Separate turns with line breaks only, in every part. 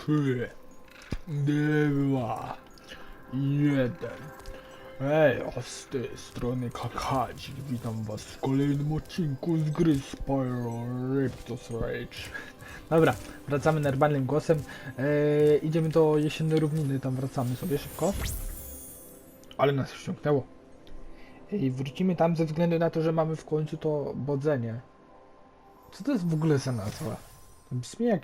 trzy, dwa, jeden. Hej, a z tej strony Kakadzik, witam was w kolejnym odcinku z gry Spyro Riptos Rage. Dobra, wracamy normalnym głosem. Eee, idziemy do jesiennej równiny, tam wracamy sobie szybko. Ale nas wciągnęło. I wrócimy tam ze względu na to, że mamy w końcu to bodzenie. Co to jest w ogóle za nazwa? To Brzmi jak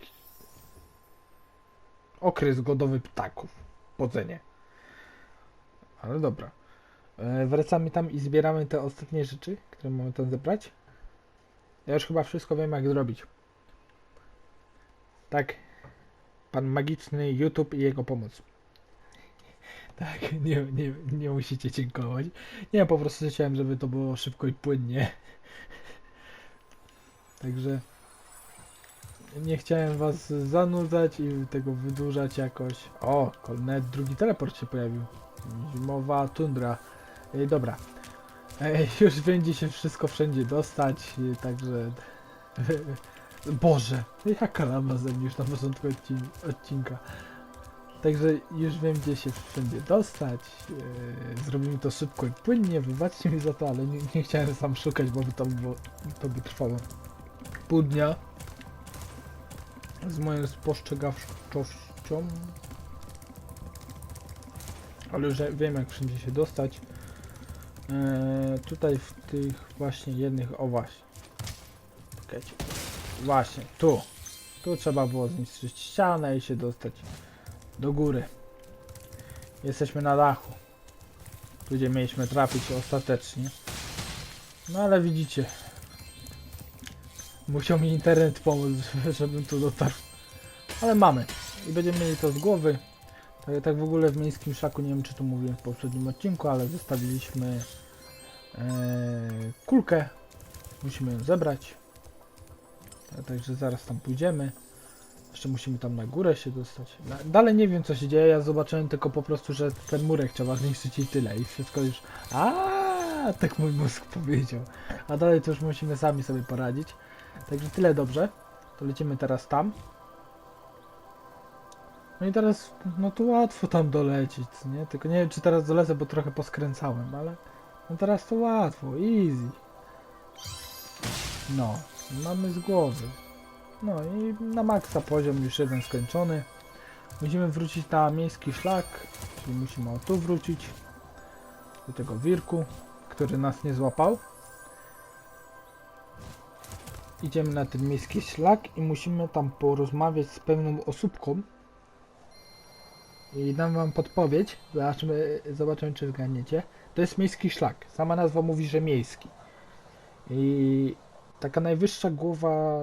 okres godowy ptaków. Bodzenie. Ale dobra. E, wracamy tam i zbieramy te ostatnie rzeczy, które mamy tam zebrać. Ja już chyba wszystko wiem jak zrobić. Tak. Pan magiczny YouTube i jego pomoc. Tak, nie, nie, nie musicie dziękować. Nie, po prostu chciałem, żeby to było szybko i płynnie. Także nie chciałem was zanudzać i tego wydłużać jakoś. O, kolnet, drugi teleport się pojawił. Zimowa tundra. Dobra. Ej, już będzie się wszystko wszędzie dostać, i także... Boże, jaka lama ze mnie już na początku odcin odcinka. Także już wiem, gdzie się wszędzie dostać. Yy, zrobimy to szybko i płynnie, wybaczcie mi za to, ale nie, nie chciałem sam szukać, bo by to, to by trwało pół dnia. Z moją spostrzegawczością. Ale już wiem, jak wszędzie się dostać. Eee, tutaj w tych właśnie jednych, o właśnie. Czekajcie. Właśnie, tu. Tu trzeba było zniszczyć ścianę i się dostać do góry. Jesteśmy na dachu. Tu gdzie mieliśmy trafić ostatecznie. No ale widzicie. Musiał mi internet pomóc, żebym tu dotarł. Ale mamy. I będziemy mieli to z głowy. Tak, tak w ogóle w miejskim szaku, nie wiem czy to mówiłem w poprzednim odcinku, ale zostawiliśmy e, kulkę. Musimy ją zebrać. Tak, także zaraz tam pójdziemy. Jeszcze musimy tam na górę się dostać. Dalej nie wiem co się dzieje, ja zobaczyłem tylko po prostu, że ten murek trzeba zniszczyć i tyle. I wszystko już... A, tak mój mózg powiedział. A dalej to już musimy sami sobie poradzić. Także tyle dobrze. To lecimy teraz tam. No i teraz, no to łatwo tam dolecieć, nie? Tylko nie wiem, czy teraz dolecę, bo trochę poskręcałem, ale... No teraz to łatwo, easy. No, mamy z głowy. No i na maksa poziom już jeden skończony. Musimy wrócić na miejski szlak, czyli musimy o tu wrócić. Do tego wirku, który nas nie złapał. Idziemy na ten miejski szlak i musimy tam porozmawiać z pewną osóbką. I dam wam podpowiedź, zobaczymy, zobaczymy czy zgadniecie. To jest miejski szlak. Sama nazwa mówi, że miejski. I taka najwyższa głowa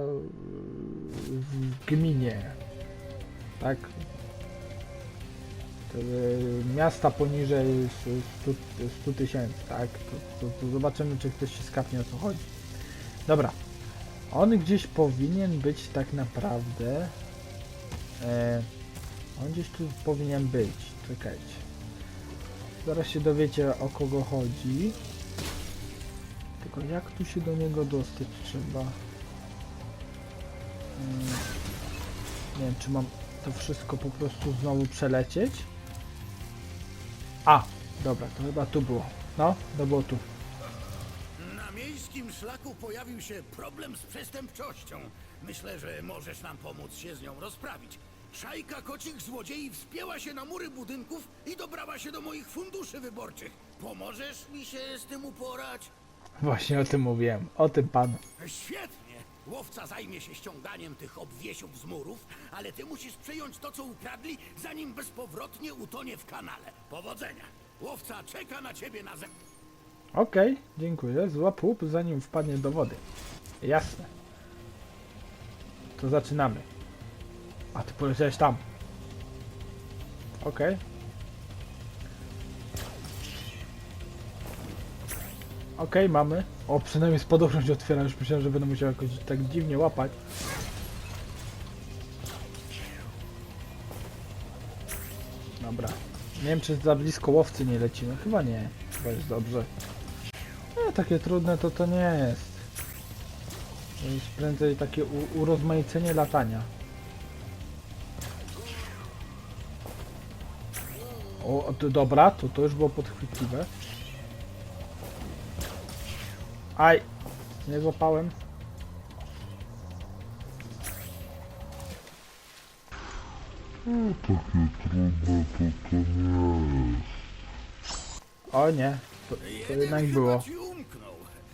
w gminie. Tak? E, Miasta poniżej 100 tysięcy, tak? To, to, to zobaczymy, czy ktoś się skapnie o co chodzi. Dobra. On gdzieś powinien być tak naprawdę. E, on gdzieś tu powinien być. Czekajcie. Zaraz się dowiecie o kogo chodzi. Tylko jak tu się do niego dostać trzeba? Mm, Nie wiem, czy mam to wszystko po prostu znowu przelecieć? A, dobra, to chyba tu było. No, to było tu.
Na miejskim szlaku pojawił się problem z przestępczością. Myślę, że możesz nam pomóc się z nią rozprawić. Szajka kocich złodziei wspięła się na mury budynków i dobrała się do moich funduszy wyborczych. Pomożesz mi się z tym uporać?
Właśnie o tym mówiłem. O tym panu.
Świetnie! Łowca zajmie się ściąganiem tych obwiesiów z murów, ale ty musisz przejąć to, co ukradli, zanim bezpowrotnie utonie w kanale. Powodzenia! Łowca czeka na ciebie na zewnątrz.
Okej, dziękuję. Złap łup zanim wpadnie do wody. Jasne. To zaczynamy. A ty poleciałeś tam. Okej. Okej, mamy. O, przynajmniej spadochron się otwiera. Już myślałem, że będę musiał jakoś tak dziwnie łapać. Dobra. Nie wiem, czy za blisko łowcy nie lecimy. Chyba nie. Chyba jest dobrze. Nie, takie trudne to to nie jest. To jest prędzej takie urozmaicenie latania. O, to dobra, to to już było podchwytliwe. Aj! Nie złapałem.
Takie trudne to to nie jest.
O nie, to, to jednak było.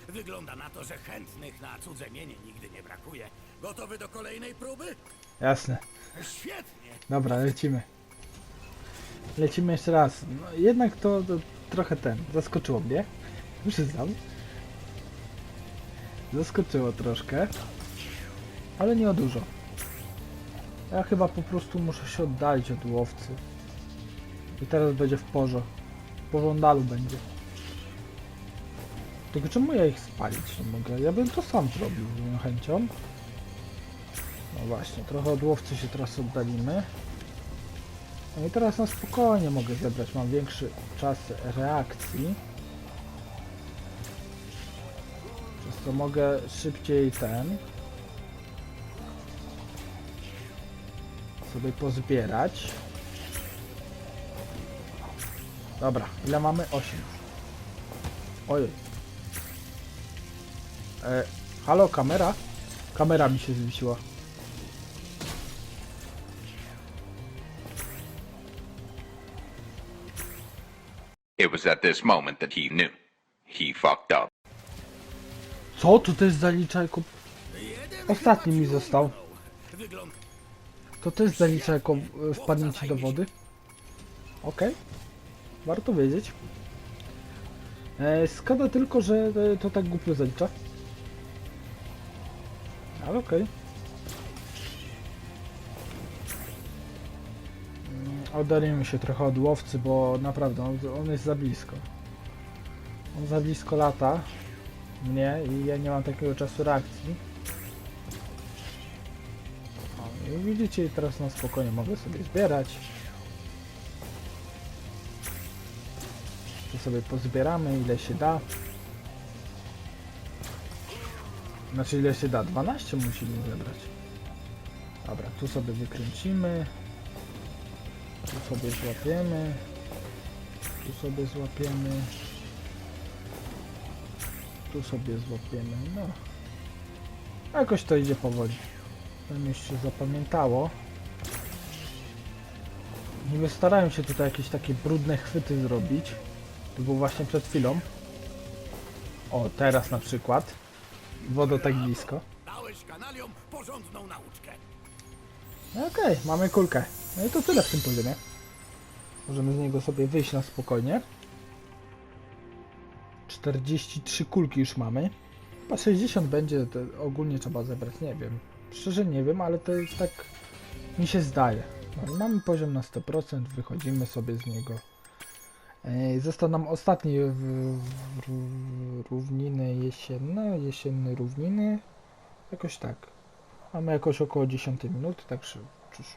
Wygląda na to, że chętnych na cudze mienie nigdy nie brakuje. Gotowy do kolejnej próby?
Jasne.
Świetnie.
Dobra, lecimy. Lecimy jeszcze raz. No, jednak to, to trochę ten, zaskoczyło mnie. Przyznam. Zaskoczyło troszkę. Ale nie o dużo. Ja chyba po prostu muszę się oddalić od łowcy. I teraz będzie w porze. W pożądalu będzie. Tylko czemu ja ich spalić nie mogę? Ja bym to sam zrobił z moją chęcią. No właśnie, trochę od łowcy się teraz oddalimy. No i teraz na spokojnie mogę zebrać, mam większy czas reakcji. To mogę szybciej ten sobie pozbierać. Dobra, ile mamy? 8 Ojej. E, halo, kamera? Kamera mi się zwiesiła.
It was at this moment that he knew. He fucked up.
Co? To też zalicza jako...
Jeden
Ostatni mi został. To też zalicza jako e, wpadnięcie do wody? Okej. Warto wiedzieć. E, szkoda tylko, że e, to tak głupio zalicza. Ale okej. Mm, Oddalimy się trochę od łowcy, bo naprawdę on, on jest za blisko. On za blisko lata mnie i ja nie mam takiego czasu reakcji. O, i widzicie, teraz na spokojnie mogę sobie zbierać. Tu sobie pozbieramy ile się da. Znaczy ile się da? 12 musimy zebrać. Dobra, tu sobie wykręcimy. Tu sobie złapiemy. Tu sobie złapiemy. Tu sobie złapiemy. No. Jakoś to idzie powoli. To mi się zapamiętało. Niby starałem się tutaj jakieś takie brudne chwyty zrobić. To było właśnie przed chwilą. O, teraz na przykład. Woda tak blisko.
dałeś kanaliom porządną nauczkę.
No Okej, mamy kulkę. No i to tyle w tym poziomie. Możemy z niego sobie wyjść na spokojnie. 43 kulki już mamy. Chyba 60 będzie, ogólnie trzeba zebrać, nie wiem. Szczerze nie wiem, ale to jest tak mi się zdaje. No, mamy poziom na 100%, wychodzimy sobie z niego. Ej, Został nam ostatni równiny jesienne, jesienne równiny. Jakoś tak. Mamy jakoś około 10 minut, także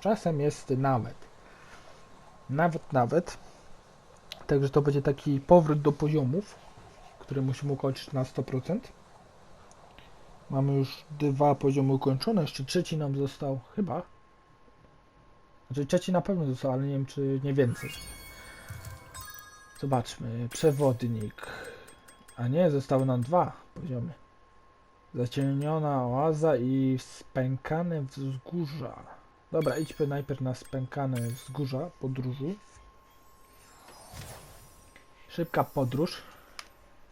czasem jest nawet. Nawet, nawet. Także to będzie taki powrót do poziomów, które musimy ukończyć na 100%. Mamy już dwa poziomy ukończone, jeszcze trzeci nam został, chyba. Znaczy trzeci na pewno został, ale nie wiem czy nie więcej. Zobaczmy, przewodnik. A nie, zostały nam dwa poziomy. Zaciemniona oaza i spękane wzgórza. Dobra, idźmy najpierw na spękane wzgórza podróżu. Szybka podróż.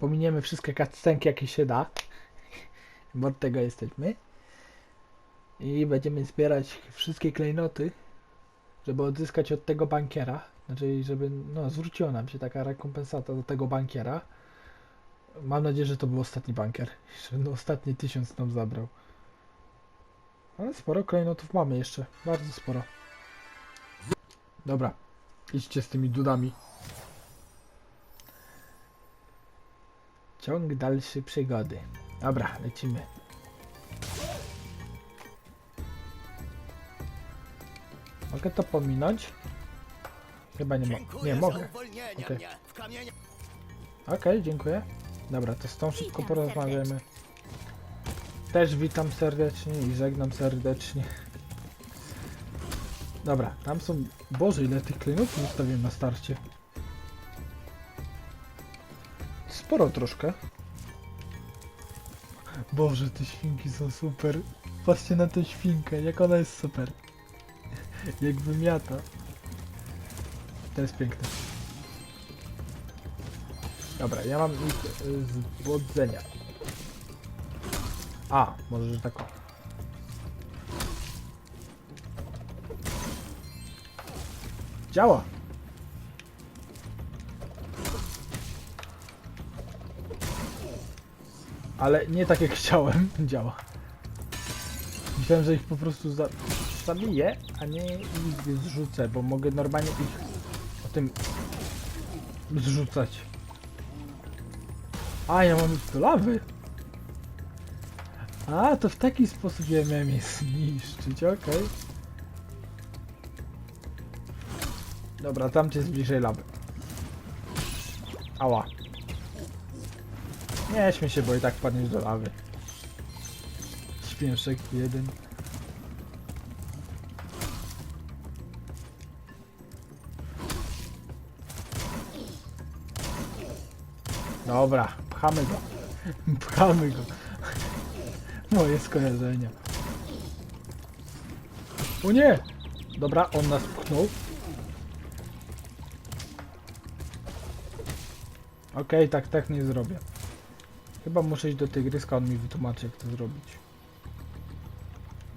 Pominiemy wszystkie cutscenki jakie się da. Bo od tego jesteśmy. I będziemy zbierać wszystkie klejnoty, żeby odzyskać od tego bankiera. Znaczy, żeby no, zwróciła nam się taka rekompensata do tego bankiera. Mam nadzieję, że to był ostatni bankier. Że no, ostatni tysiąc nam zabrał. Ale sporo klejnotów mamy jeszcze. Bardzo sporo. Dobra. Idźcie z tymi dudami. Ciąg dalszy przygody. Dobra, lecimy. Mogę to pominąć? Chyba nie mogę. Nie mogę. Okej.
kamieniu
Okej, dziękuję. Dobra, to z tą szybko porozmawiamy. Też witam serdecznie i żegnam serdecznie. Dobra, tam są... Boże, ile tych klejnotów zostawiłem na starcie. Sporo troszkę. Boże, te świnki są super. Patrzcie na tę świnkę, jak ona jest super. Jak wymiata. To jest piękne. Dobra, ja mam ich y, z błodzenia. A, może że tak. Działa. Ale nie tak jak chciałem, działa. Myślałem, że ich po prostu za zabiję, a nie ich zrzucę, bo mogę normalnie ich o tym zrzucać. A, ja mam ich do lawy. A, to w taki sposób ja miałem je zniszczyć, okej. Dobra, tam jest bliżej lawy. Nie śmiej się, bo i tak padniesz do lawy. Śpieszek jeden. Dobra, pchamy go. Pchamy go. Moje skojarzenia. O nie! Dobra, on nas pchnął. Okej, tak, tak nie zrobię. Chyba muszę iść do tygryska, on mi wytłumaczy jak to zrobić.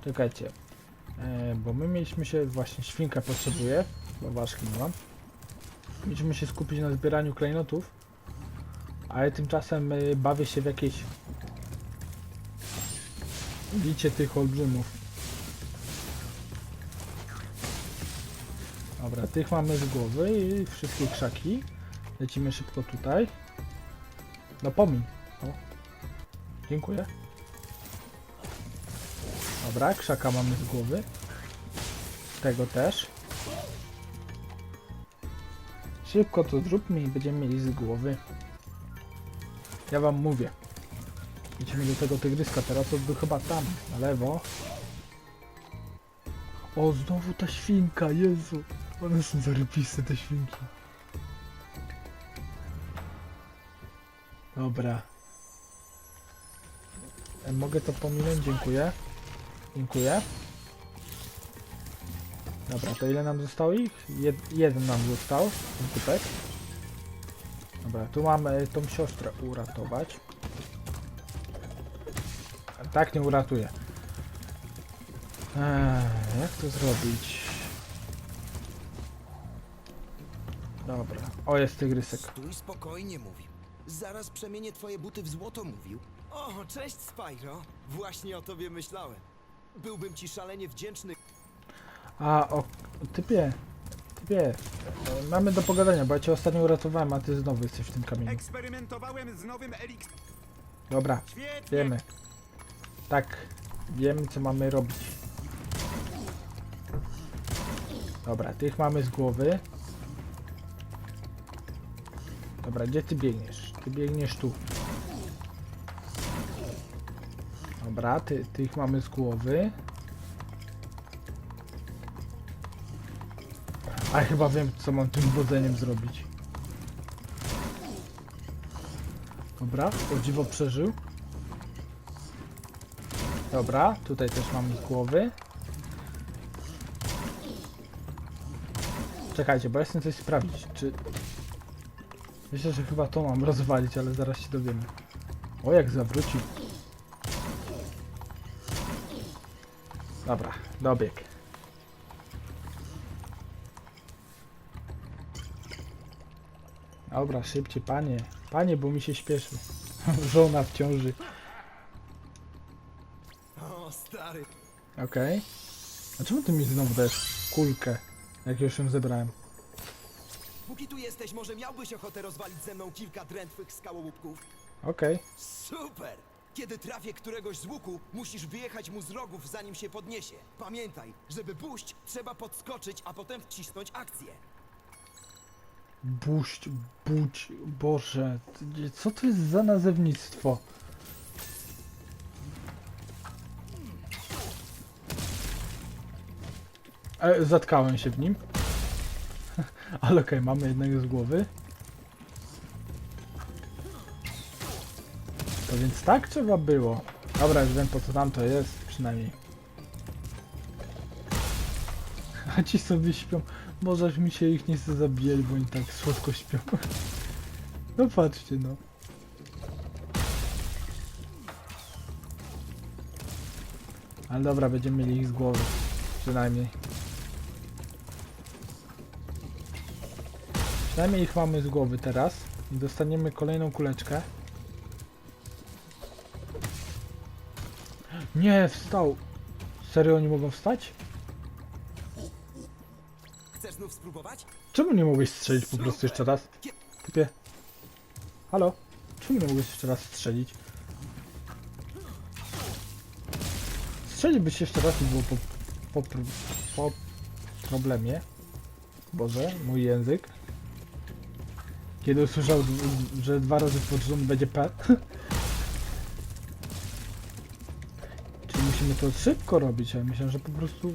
Czekajcie. E, bo my mieliśmy się, właśnie świnka potrzebuje, bo ważki nie mam. Mieliśmy się skupić na zbieraniu klejnotów. Ale tymczasem y, bawię się w jakieś bicie tych olbrzymów. Dobra, tych mamy z głowy i wszystkie krzaki. Lecimy szybko tutaj. No pomiń. Dziękuję. Dobra, krzaka mamy z głowy. Tego też. Szybko to zróbmy i będziemy mieli z głowy. Ja wam mówię. Idziemy do tego tygryska, teraz to był chyba tam, na lewo. O, znowu ta świnka, Jezu. One są zarybiste te świnki. Dobra. E, Mogę to pominąć, dziękuję. Dziękuję. Dobra, to ile nam zostało ich? Jed jeden nam został, ten typek. Dobra, tu mamy tą siostrę uratować. Tak nie uratuję. Eee, jak to zrobić? Dobra. O, jest tygrysek.
Stój spokojnie, mówił. Zaraz przemienię twoje buty w złoto, mówił.
O, cześć Spyro. Właśnie o tobie myślałem. Byłbym ci szalenie wdzięczny.
A, o, typie. Typie. E, mamy do pogadania, bo ja cię ostatnio uratowałem, a ty znowu jesteś w tym kamieniu.
Eksperymentowałem z nowym eliks.
Dobra,
Świetnie.
wiemy. Tak, wiemy co mamy robić. Dobra, tych mamy z głowy. Dobra, gdzie ty biegniesz? Ty biegniesz tu. Dobra, ty, tych mamy z głowy. A chyba wiem co mam tym wodzeniem zrobić. Dobra, o dziwo przeżył. Dobra, tutaj też mamy z głowy. Czekajcie, bo ja chcę coś sprawdzić, czy... Myślę, że chyba to mam rozwalić, ale zaraz się dowiemy. O, jak zawrócił. Dobra, dobieg. Dobra, szybciej, panie. Panie, bo mi się śpieszy. Żona w ciąży.
O, stary.
Okej. A czemu ty mi znowu dajesz kulkę, jak już ją zebrałem?
Póki tu jesteś, może miałbyś ochotę rozwalić ze mną kilka drętwych skałołupków?
Okej.
Super! Kiedy trafię któregoś z łuku, musisz wyjechać mu z rogów, zanim się podniesie. Pamiętaj, żeby buść, trzeba podskoczyć, a potem wcisnąć akcję.
Buść, budź, Boże, co to jest za nazewnictwo? E, zatkałem się w nim. Ale okej, mamy jednego z głowy. To więc tak trzeba było. Dobra, już wiem po co tam to jest, przynajmniej. A ci sobie śpią. Może aż mi się ich nie chce bo oni tak słodko śpią. No patrzcie, no. Ale dobra, będziemy mieli ich z głowy. Przynajmniej. Przynajmniej ich mamy z głowy teraz. I dostaniemy kolejną kuleczkę. Nie, wstał. Serio oni mogą wstać?
Chcesz znów spróbować?
Czemu nie mogłeś strzelić po prostu jeszcze raz? Typie. Halo? Czemu nie mogłeś jeszcze raz strzelić? Strzeliłbyś jeszcze raz i było po, po, po problemie. Boże, mój język. Kiedy usłyszał, że dwa razy pod rząd będzie P. Czyli musimy to szybko robić, ja myślę, że po prostu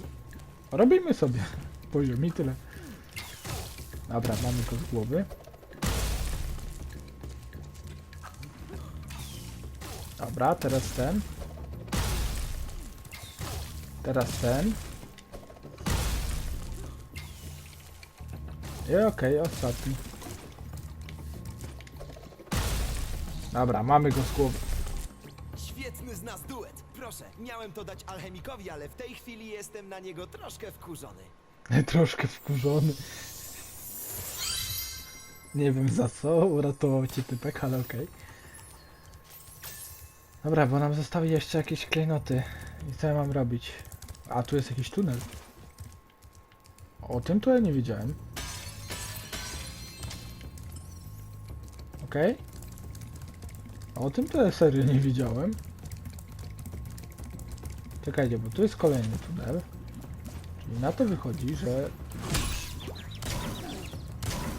robimy sobie poziom i tyle. Dobra, mamy go z głowy. Dobra, teraz ten. Teraz ten. I okej, ostatni. Dobra, mamy go z głowy.
Świetny z nas duet. Proszę, miałem to dać alchemikowi, ale w tej chwili jestem na niego troszkę wkurzony.
Troszkę wkurzony. Nie wiem za co, uratował cię typek, ale okej. Dobra, bo nam zostały jeszcze jakieś klejnoty. I co ja mam robić? A, tu jest jakiś tunel. O tym ja nie wiedziałem. Okej. O tym ja serio nie wiedziałem. Czekajcie, bo tu jest kolejny tunel. Czyli na to wychodzi, że...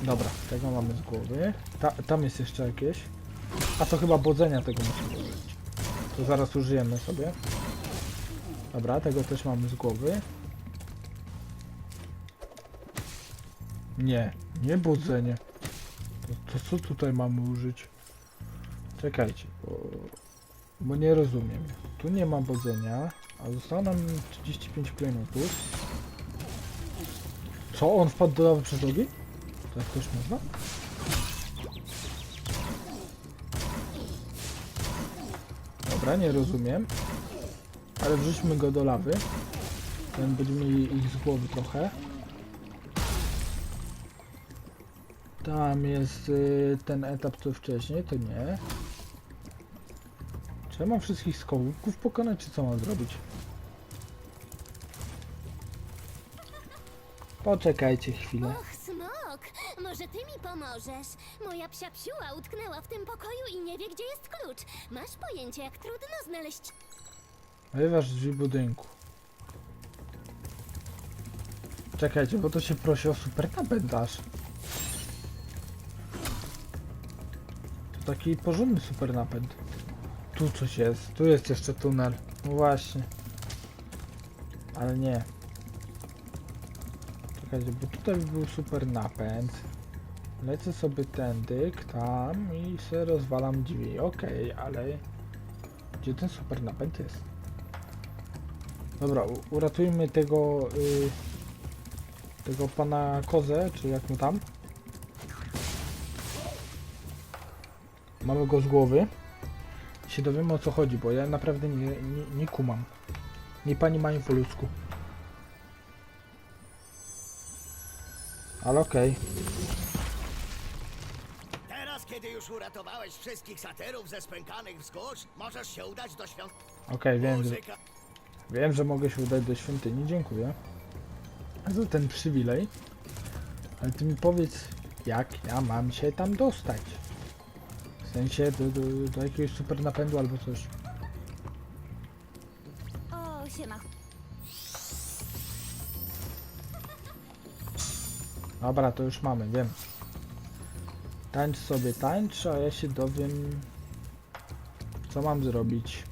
Dobra, tego mamy z głowy. Ta, tam jest jeszcze jakieś. A to chyba bodzenia tego musimy użyć. To zaraz użyjemy sobie. Dobra, tego też mamy z głowy. Nie, nie budzenie. To, to co tutaj mamy użyć? Czekajcie, bo, bo nie rozumiem. Tu nie ma bodzenia, a zostało nam 35 klejnotów. Co? On wpadł do lawy przez ogień? Tak też można? Dobra, nie rozumiem. Ale wrzućmy go do lawy. Ten będziemy mieli ich z głowy trochę. Tam jest y, ten etap co wcześniej, to nie. Czy ja mam wszystkich skołków pokonać, czy co mam zrobić? Poczekajcie chwilę.
Och, smok, może ty mi pomożesz? Moja psia psiuła utknęła w tym pokoju i nie wie, gdzie jest klucz. Masz pojęcie, jak trudno znaleźć...
Wyważ drzwi budynku. Czekajcie, bo to się prosi o super napędaż. To taki porządny super napęd. Tu coś jest, tu jest jeszcze tunel. No właśnie. Ale nie. Czekajcie, bo tutaj był super napęd. Lecę sobie tędy, tam i sobie rozwalam drzwi. Okej, ale gdzie ten super napęd jest? Dobra, uratujmy tego y, tego pana kozę, czy jak mu tam. Mamy go z głowy. Się dowiemy o co chodzi, bo ja naprawdę nie, nie, nie kumam. Nie pani mają po ludzku. Ale okej.
Teraz, kiedy już uratowałeś wszystkich saterów ze spękanych wzgórz, możesz się udać do świąt...
Okej, wiem, że,
Muzyka.
wiem, że mogę się udać do świątyni, dziękuję. Za ten przywilej. Ale ty mi powiedz, jak ja mam się tam dostać? W sensie do, do, do jakiegoś super napędu albo coś.
O, siema.
Dobra, to już mamy, wiem. Tańcz sobie tańcz, a ja się dowiem co mam zrobić.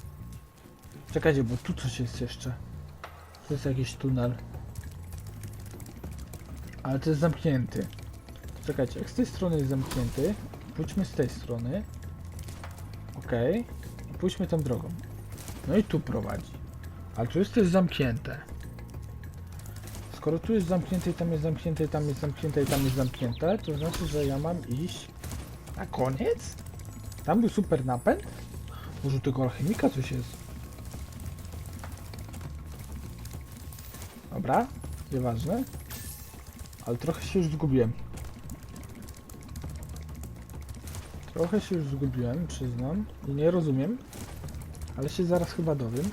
Czekajcie, bo tu coś jest jeszcze. To jest jakiś tunel. Ale to jest zamknięty. Czekajcie, jak z tej strony jest zamknięty, pójdźmy z tej strony. Okej. I Pójdźmy tą drogą. No i tu prowadzi. Ale tu jest też zamknięte. Skoro tu jest zamknięte i tam jest zamknięte i tam jest zamknięte i tam jest zamknięte, to znaczy, że ja mam iść na koniec? Tam był super napęd? Może tego alchemika coś jest? Dobra, nieważne. Ale trochę się już zgubiłem. Trochę się już zgubiłem, przyznam. I nie rozumiem. Ale się zaraz chyba dowiem.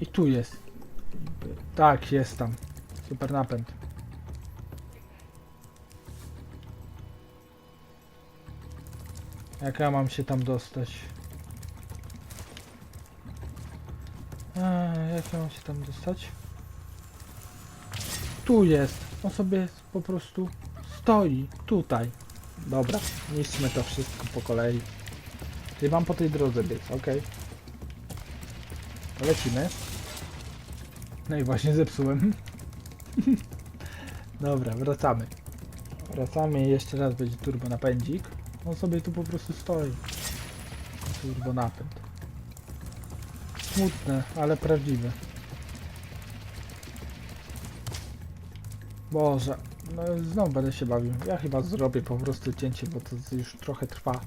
I tu jest. Tak, jest tam. Super napęd. Jak ja mam się tam dostać? Eee, jak ja mam się tam dostać? Tu jest. On sobie po prostu stoi. Tutaj. Dobra, niszczmy to wszystko po kolei. Czyli mam po tej drodze biec, ok. To lecimy. No i właśnie zepsułem. Dobra, wracamy. Wracamy jeszcze raz będzie turbo napędzik. On sobie tu po prostu stoi. Turbo napęd. Smutne, ale prawdziwe. Boże, no znowu będę się bawił. Ja chyba zrobię po prostu cięcie, bo to już trochę trwa.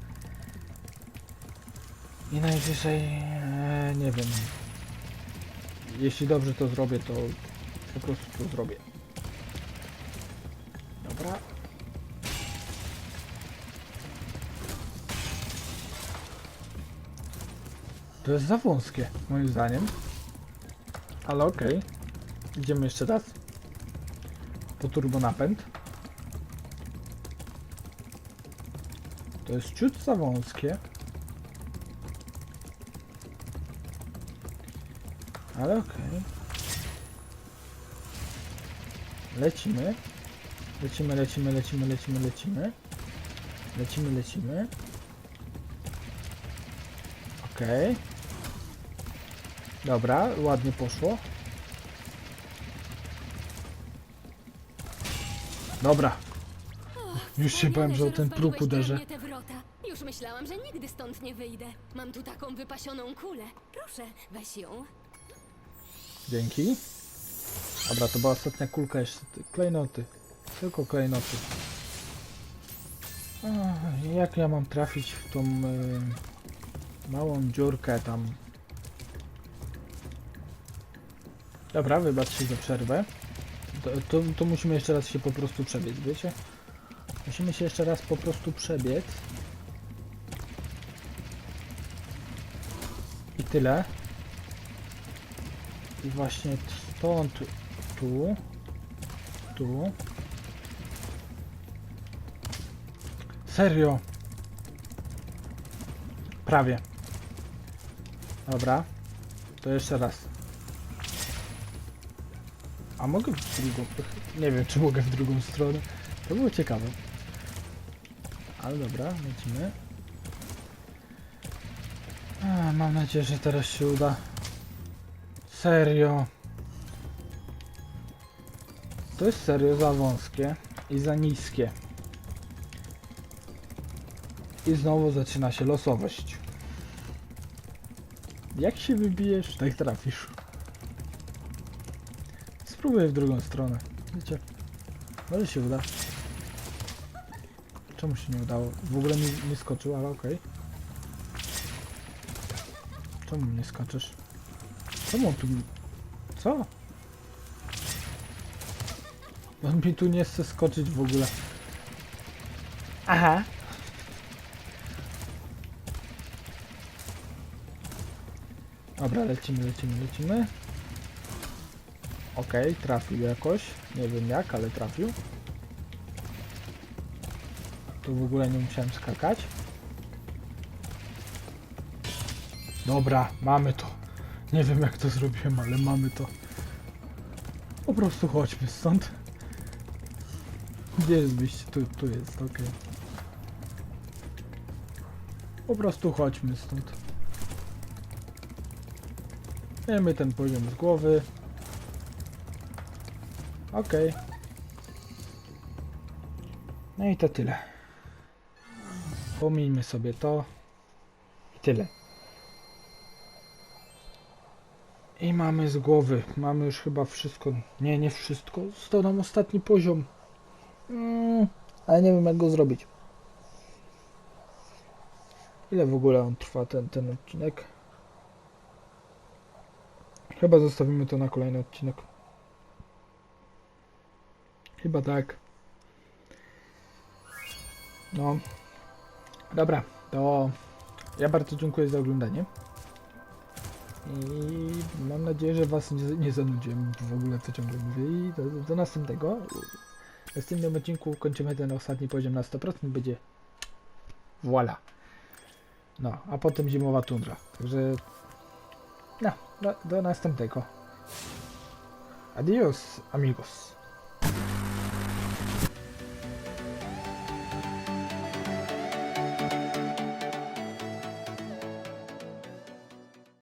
I najwyżej, e, nie wiem. Jeśli dobrze to zrobię, to po prostu to zrobię. Dobra. To jest za wąskie, moim zdaniem. Ale okej. Idziemy jeszcze raz. Po turbonapęd. To jest ciut za wąskie. Ale okej. Lecimy. Lecimy, lecimy, lecimy, lecimy, lecimy. Lecimy, lecimy. Okej. Dobra, ładnie poszło. Dobra. Już się bałem, że o ten próg uderzę.
te wrota. Już myślałam, że nigdy stąd nie wyjdę. Mam tu taką wypasioną kulę. Proszę, weź ją.
Dzięki. Dobra, to była ostatnia kulka jeszcze. Klejnoty. Tylko klejnoty. Ach, Jak ja mam trafić w tą y, małą dziurkę tam? Dobra, wybaczcie za przerwę. To, to, to musimy jeszcze raz się po prostu przebiec, wiecie? Musimy się jeszcze raz po prostu przebiec. I tyle. I właśnie stąd tu, tu. Serio? Prawie. Dobra. To jeszcze raz. A mogę w drugą... Nie wiem, czy mogę w drugą stronę. To było ciekawe. Ale dobra, lecimy. A, mam nadzieję, że teraz się uda. Serio. To jest serio za wąskie i za niskie. I znowu zaczyna się losowość. Jak się wybijesz, tak trafisz. Spróbuję w drugą stronę. Wiecie, może się uda. Czemu się nie udało? W ogóle mi nie skoczył, ale okej. Czemu nie skoczysz? Czemu on tu... Co? On mi tu nie chce skoczyć w ogóle. Aha. Dobra, lecimy, lecimy, lecimy. Okej, trafił jakoś. Nie wiem jak, ale trafił. Tu w ogóle nie musiałem skakać. Dobra, mamy to. Nie wiem jak to zrobiłem, ale mamy to. Po prostu chodźmy stąd. Gdzie jest wyjście? Tu, tu jest, okej. Po prostu chodźmy stąd. Wiemy ten poziom z głowy. Okej. No i to tyle. Pomijmy sobie to. I tyle. I mamy z głowy. Mamy już chyba wszystko. Nie, nie wszystko. Został nam ostatni poziom. Mm, ale nie wiem jak go zrobić. Ile w ogóle on trwa ten, ten odcinek? Chyba zostawimy to na kolejny odcinek. Chyba tak. No. Dobra, to ja bardzo dziękuję za oglądanie. I mam nadzieję, że Was nie, nie zanudziłem w ogóle, co ciągle mówię. I do, do następnego. W następnym odcinku kończymy ten ostatni poziom na 100%. Będzie. Voila. No, a potem zimowa tundra. Także. No, do, do następnego. Adios, amigos.